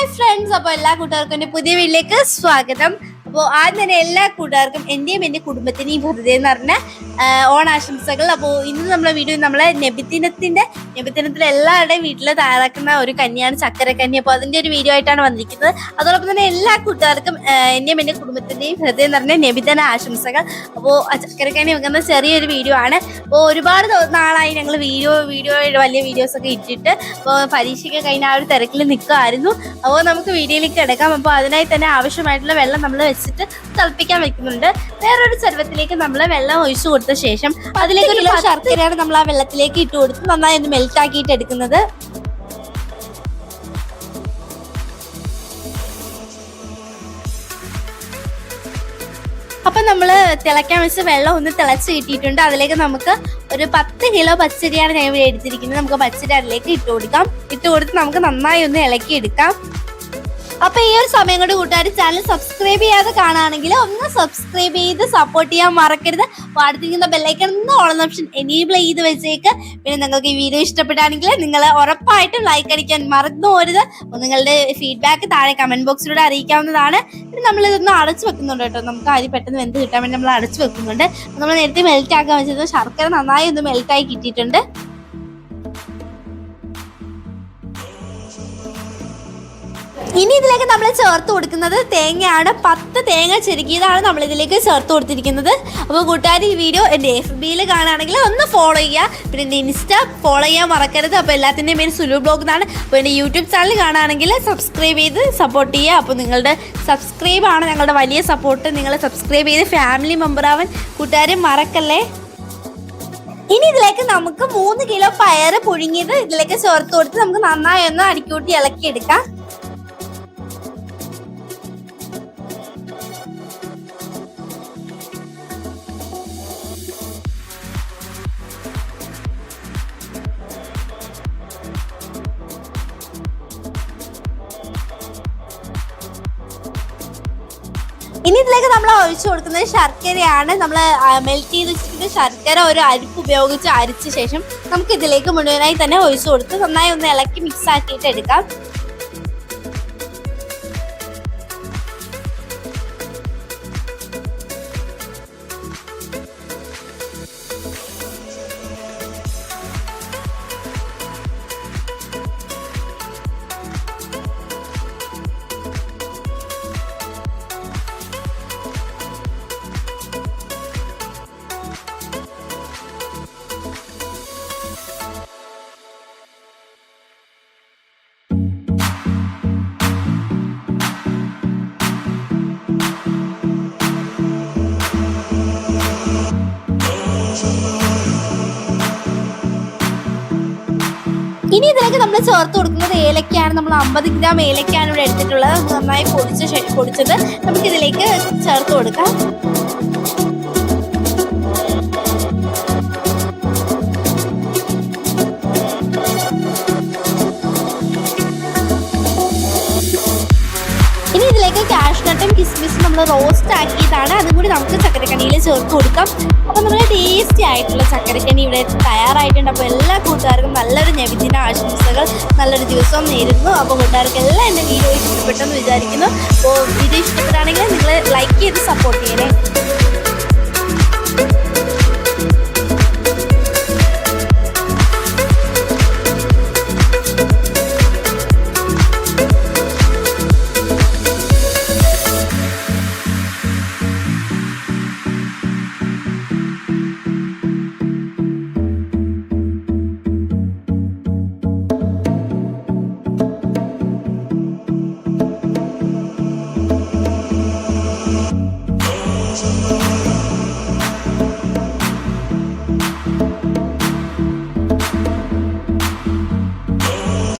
Hi friends അപ്പോൾ എല്ലാ കൂട്ടുകാർക്കും എന്റെ പുതിയ വീട്ടിലേക്ക് സ്വാഗതം. അപ്പോൾ ആദ്യം തന്നെ എല്ലാ കൂട്ടുകാർക്കും എന്റെയും എന്റെ കുടുംബത്തിനെയും വെറുതെ എന്ന് പറഞ്ഞ ഓണാശംസകൾ അപ്പോൾ ഇന്ന് നമ്മുടെ വീഡിയോ നമ്മളെ നബിദിനത്തിന്റെ നബിദിനത്തിൽ എല്ലാവരുടെയും വീട്ടിൽ തയ്യാറാക്കുന്ന ഒരു കന്യാണ് ചക്കരക്കന്യ അപ്പോൾ അതിന്റെ ഒരു വീഡിയോ ആയിട്ടാണ് വന്നിരിക്കുന്നത്. അതോടൊപ്പം തന്നെ എല്ലാ കൂട്ടുകാർക്കും എന്നെയും എന്റെ കുടുംബത്തിന്റെയും ഹൃദയം നിറഞ്ഞ നബിദിന ആശംസകൾ. അപ്പോൾ ആ ചക്കര കഞ്ഞി വെക്കുന്ന ചെറിയൊരു വീഡിയോ ആണ്. അപ്പോൾ ഒരുപാട് നാളായി ഞങ്ങൾ വീഡിയോ വീഡിയോ വലിയ വീഡിയോസ് ഒക്കെ ഇട്ടിട്ട് അപ്പോൾ പരീക്ഷയ്ക്ക് കഴിഞ്ഞ ആ ഒരു തിരക്കിൽ നിൽക്കുമായിരുന്നു അപ്പോൾ നമുക്ക് വീഡിയോയിലേക്ക് കിടക്കാം. അപ്പോൾ അതിനായി തന്നെ ആവശ്യമായിട്ടുള്ള വെള്ളം നമ്മൾ വെച്ചിട്ട് തിളപ്പിക്കാൻ വെക്കുന്നുണ്ട്. വേറൊരു ചെറുപ്പത്തിലേക്ക് നമ്മൾ വെള്ളം ഒഴിച്ചു ശേഷം അതിലേക്ക് ഒരു ശർക്കരയാണ് നമ്മൾ ആ വെള്ളത്തിലേക്ക് ഇട്ട് കൊടുത്ത് നന്നായി ഒന്ന് മെൽറ്റ് ആക്കിയിട്ട് എടുക്കുന്നത്. അപ്പൊ നമ്മൾ തിളയ്ക്കാൻ വെച്ച വെള്ളം ഒന്ന് തിളച്ച് കിട്ടിയിട്ടുണ്ട്. അതിലേക്ക് നമുക്ക് ഒരു പത്ത് കിലോ പച്ചരിയാണ് ഞാൻ ഇവിടെ എടുത്തിരിക്കുന്നത്. നമുക്ക് പച്ചരി അതിലേക്ക് ഇട്ട് കൊടുക്കാം. ഇട്ട് കൊടുത്ത് നമുക്ക് നന്നായി ഒന്ന് ഇളക്കി എടുക്കാം അപ്പൊ ഈ ഒരു സമയം കൊണ്ട് കൂട്ടുകാർ ചാനൽ സബ്സ്ക്രൈബ് ചെയ്യാതെ കാണുകയാണെങ്കിൽ ഒന്ന് സബ്സ്ക്രൈബ് ചെയ്ത് സപ്പോർട്ട് ചെയ്യാൻ മറക്കരുത്. പാടത്തിരിക്കുന്ന ബെല്ലൈക്കൺ ഒന്ന് ഓൺ ഓപ്ഷൻ എനേബിൾ ചെയ്ത് വെച്ചേക്ക്. പിന്നെ നിങ്ങൾക്ക് ഈ വീഡിയോ ഇഷ്ടപ്പെട്ടാണെങ്കിൽ നിങ്ങൾ ഉറപ്പായിട്ടും ലൈക്ക് അടിക്കാൻ മറന്നു പോരുത്. നിങ്ങളുടെ ഫീഡ്ബാക്ക് താഴെ കമന്റ് ബോക്സിലൂടെ അറിയിക്കാവുന്നതാണ്. പിന്നെ നമ്മൾ ഇതൊന്ന് അടച്ചു വെക്കുന്നുണ്ട് കേട്ടോ. നമുക്ക് അരി പെട്ടെന്ന് വെന്ത് കിട്ടാൻ വേണ്ടി നമ്മൾ അടച്ചു വെക്കുന്നുണ്ട്. നമ്മൾ നേരത്തെ മെൽറ്റ് ആക്കാൻ വെച്ചത് ശർക്കര നന്നായി ഒന്ന് മെൽറ്റായി കിട്ടിയിട്ടുണ്ട്. ഇനി ഇതിലേക്ക് നമ്മൾ ചേർത്ത് കൊടുക്കുന്നത് തേങ്ങയാണ്. പത്ത് തേങ്ങ ചെരുക്കിയതാണ് നമ്മൾ ഇതിലേക്ക് ചേർത്ത് കൊടുത്തിരിക്കുന്നത്. അപ്പോൾ കൂട്ടുകാർ ഈ വീഡിയോ എന്റെ എഫ് ബിയിൽ കാണുകയാണെങ്കിൽ ഒന്ന് ഫോളോ ചെയ്യുക. പിന്നെ എന്റെ ഇൻസ്റ്റ ഫോളോ ചെയ്യാൻ മറക്കരുത്. അപ്പോൾ എല്ലാത്തിന്റെയും പേര് സുലു ബ്ലോഗ് എന്നാണ്. അപ്പോൾ എന്റെ യൂട്യൂബ് ചാനൽ കാണുകയാണെങ്കിൽ സബ്സ്ക്രൈബ് ചെയ്ത് സപ്പോർട്ട് ചെയ്യുക. അപ്പോൾ നിങ്ങളുടെ സബ്സ്ക്രൈബ് ആണ് ഞങ്ങളുടെ വലിയ സപ്പോർട്ട് നിങ്ങൾ സബ്സ്ക്രൈബ് ചെയ്ത് ഫാമിലി മെമ്പറാവാൻ കൂട്ടുകാരെ മറക്കല്ലേ? ഇനി ഇതിലേക്ക് നമുക്ക് മൂന്ന് കിലോ പയർ പുഴുങ്ങിയത് ഇതിലേക്ക് ചേർത്ത് കൊടുത്ത് നമുക്ക് നന്നായി ഒന്ന് അടിക്കൂട്ടി ഇളക്കി ഇനി ഇതിലേക്ക് നമ്മൾ ഒഴിച്ചു കൊടുക്കുന്നത് ശർക്കരയാണ്. നമ്മൾ മെൽറ്റ് ചെയ്ത് വെച്ചിട്ട് ശർക്കര ഒരു അരിപ്പ് ഉപയോഗിച്ച് അരിച്ച ശേഷം നമുക്ക് ഇതിലേക്ക് മുഴുവനായി തന്നെ ഒഴിച്ചു കൊടുത്ത് നന്നായി ഒന്ന് ഇളക്കി മിക്സ് ആക്കിയിട്ട് എടുക്കാം. നമ്മൾ ചേർത്ത് കൊടുക്കുന്നത് ഏലക്കയാണ്. നമ്മൾ അമ്പത് ഗ്രാം ഏലക്കയാണ് ഇവിടെ എടുത്തിട്ടുള്ളത്. നന്നായി പൊടിച്ച പൊടിച്ചത് നമുക്കിതിലേക്ക് ചേർത്ത് കൊടുക്കാം. കാഷ്നട്ടും കിസ്മിസ് നമ്മൾ റോസ്റ്റ് ആക്കിയതാണ്. അതും കൂടി നമുക്ക് ചക്കരക്കണിയിൽ ചേർത്ത് കൊടുക്കാം. അപ്പോൾ നമ്മൾ ടേസ്റ്റി ആയിട്ടുള്ള ചക്കരക്കണി ഇവിടെ തയ്യാറായിട്ടുണ്ട്. അപ്പോൾ എല്ലാ കൂട്ടുകാർക്കും നല്ലൊരു ഞെവിദിന ആശംസകൾ. നല്ലൊരു ദിവസം നേരുന്നു. അപ്പോൾ കൂട്ടുകാർക്ക് എല്ലാം എന്റെ വീഡിയോ ഇഷ്ടപ്പെട്ടെന്ന് വിചാരിക്കുന്നു. അപ്പോൾ വീഡിയോ ഇഷ്ടപ്പെട്ടാണെങ്കിൽ നിങ്ങൾ ലൈക്ക് ചെയ്ത് സപ്പോർട്ട് ചെയ്യണേ. oh you.